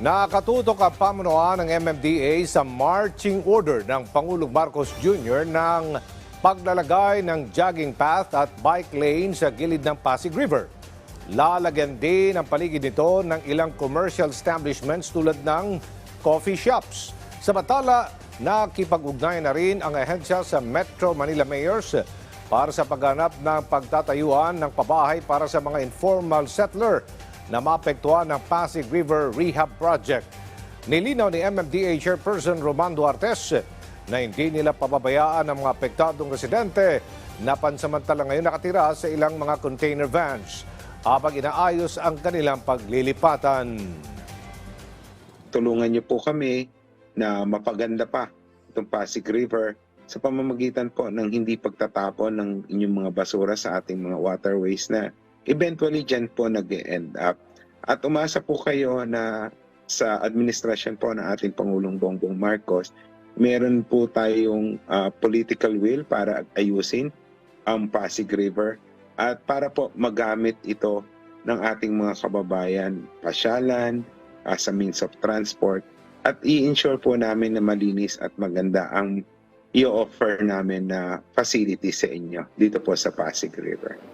Nakatutok ang pamunuan ng MMDA sa marching order ng Pangulong Marcos Jr. ng paglalagay ng jogging path at bike lane sa gilid ng Pasig River. Lalagyan din ang paligid nito ng ilang commercial establishments tulad ng coffee shops. Samantala, nakipag-ugnayan na rin ang ahensya sa Metro Manila Mayors para sa pagganap ng pagtatayuan ng pabahay para sa mga informal settler na maapektuhan ng Pasig River Rehab Project. Nilinaw ni MMDA Chairperson Romando Artes na hindi nila pababayaan ang mga apektadong residente na pansamantala ngayon nakatira sa ilang mga container vans habang inaayos ang kanilang paglilipatan. tulungan niyo po kami na mapaganda pa itong Pasig River sa pamamagitan po ng hindi pagtatapon ng inyong mga basura sa ating mga waterways na eventually dyan po nag-end up. At umasa po kayo na sa administrasyon po ng ating Pangulong Bongbong Marcos, meron po tayong ah, political will para ayusin ang Pasig River at para po magamit ito ng ating mga kababayan, pasyalan, as a means of transport at i-ensure po namin na malinis at maganda ang i-offer namin na facility sa inyo dito po sa Pasig River.